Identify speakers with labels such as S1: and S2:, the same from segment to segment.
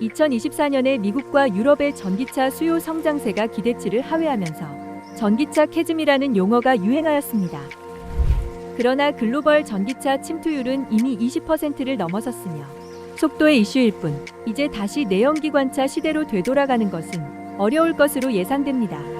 S1: 2024년에 미국과 유럽의 전기차 수요 성장세가 기대치를 하회하면서 전기차 캐즘이라는 용어가 유행하였습니다. 그러나 글로벌 전기차 침투율은 이미 20%를 넘어섰으며 속도의 이슈일 뿐 이제 다시 내연기관차 시대로 되돌아가는 것은 어려울 것으로 예상됩니다.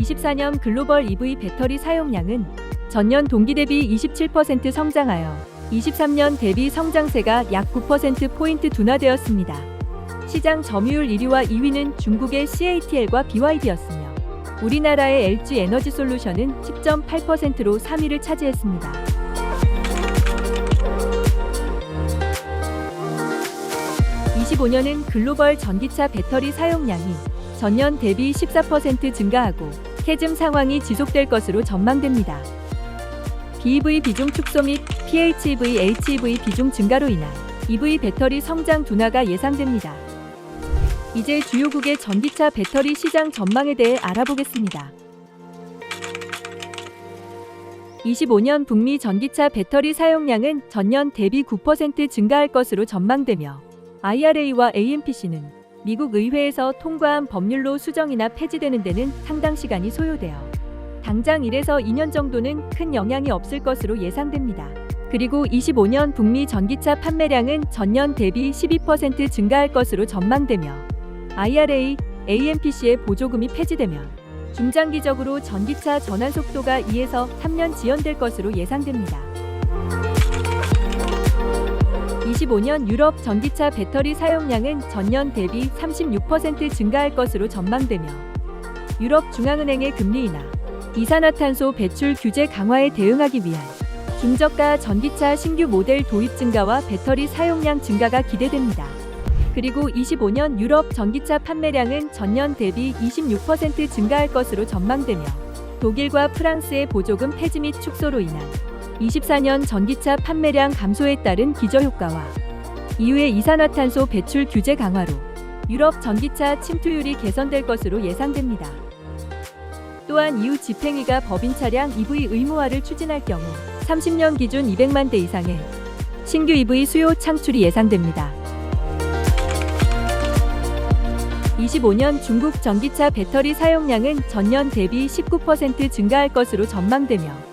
S1: (24년) 글로벌 EV 배터리 사용량은 전년 동기 대비 (27%) 성장하여 23년 대비 성장세가 약 9%포인트 둔화되었습니다. 시장 점유율 1위와 2위는 중국의 CATL과 BYD였으며 우리나라의 LG 에너지 솔루션은 10.8%로 3위를 차지했습니다. (25년은) 글로벌 전기차 배터리 사용량이 전년 대비 14% 증가하고 캐즘 상황이 지속될 것으로 전망됩니다. BEV 비중 축소 및 PHEV, HEV 비중 증가로 인한 EV 배터리 성장 둔화가 예상됩니다. 이제 주요국의 전기차 배터리 시장 전망에 대해 알아보겠습니다. 25년 북미 전기차 배터리 사용량은 전년 대비 9% 증가할 것으로 전망되며 IRA와 AMPC는 미국 의회에서 통과한 법률로 수정이나 폐지되는 데는 상당 시간이 소요되어 당장 1에서 2년 정도는 큰 영향이 없을 것으로 예상됩니다. 그리고 25년 북미 전기차 판매량은 전년 대비 12% 증가할 것으로 전망되며 IRA, AMPC의 보조금이 폐지되면 중장기적으로 전기차 전환 속도가 2에서 3년 지연될 것으로 예상됩니다. 25년 유럽 전기차 배터리 사용량은 전년 대비 36% 증가할 것으로 전망되며 유럽 중앙은행의 금리 인하, 이산화탄소 배출 규제 강화에 대응하기 위한 중저가 전기차 신규 모델 도입 증가와 배터리 사용량 증가가 기대됩니다. 그리고 25년 유럽 전기차 판매량은 전년 대비 26% 증가할 것으로 전망되며 독일과 프랑스의 보조금 폐지 및 축소로 인한 24년 전기차 판매량 감소에 따른 기저효과와 이후의 이산화탄소 배출 규제 강화로 유럽 전기차 침투율이 개선될 것으로 예상됩니다. 또한 이후 집행위가 법인 차량 EV 의무화를 추진할 경우 30년 기준 200만 대 이상의 신규 EV 수요 창출이 예상됩니다. 25년 중국 전기차 배터리 사용량은 전년 대비 19% 증가할 것으로 전망되며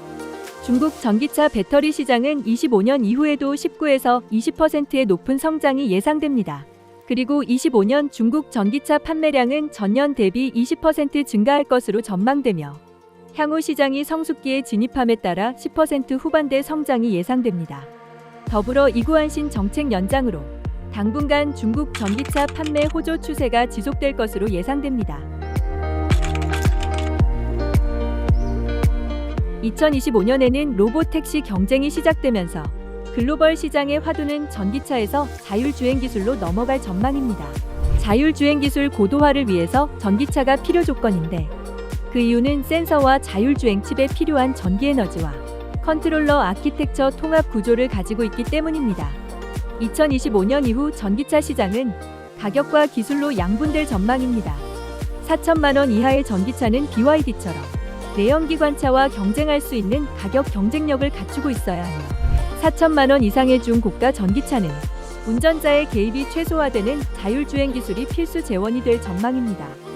S1: 중국 전기차 배터리 시장은 25년 이후에도 19에서 20%의 높은 성장이 예상됩니다. 그리고 25년 중국 전기차 판매량은 전년 대비 20% 증가할 것으로 전망되며 향후 시장이 성숙기에 진입함에 따라 10% 후반대 성장이 예상됩니다. 더불어 이구한신 정책 연장으로 당분간 중국 전기차 판매 호조 추세가 지속될 것으로 예상됩니다. 2025년에는 로봇 택시 경쟁이 시작되면서 글로벌 시장의 화두는 전기차에서 자율주행 기술로 넘어갈 전망입니다. 자율주행 기술 고도화를 위해서 전기차가 필요 조건인데 그 이유는 센서와 자율주행 칩에 필요한 전기 에너지와 컨트롤러 아키텍처 통합 구조를 가지고 있기 때문입니다. 2025년 이후 전기차 시장은 가격과 기술로 양분될 전망입니다. 4천만 원 이하의 전기차는 BYD처럼 내연기관차와 경쟁할 수 있는 가격 경쟁력을 갖추고 있어야 하며 4천만 원 이상의 중고가 전기차는 운전자의 개입이 최소화되는 자율주행 기술이 필수 재원이 될 전망입니다.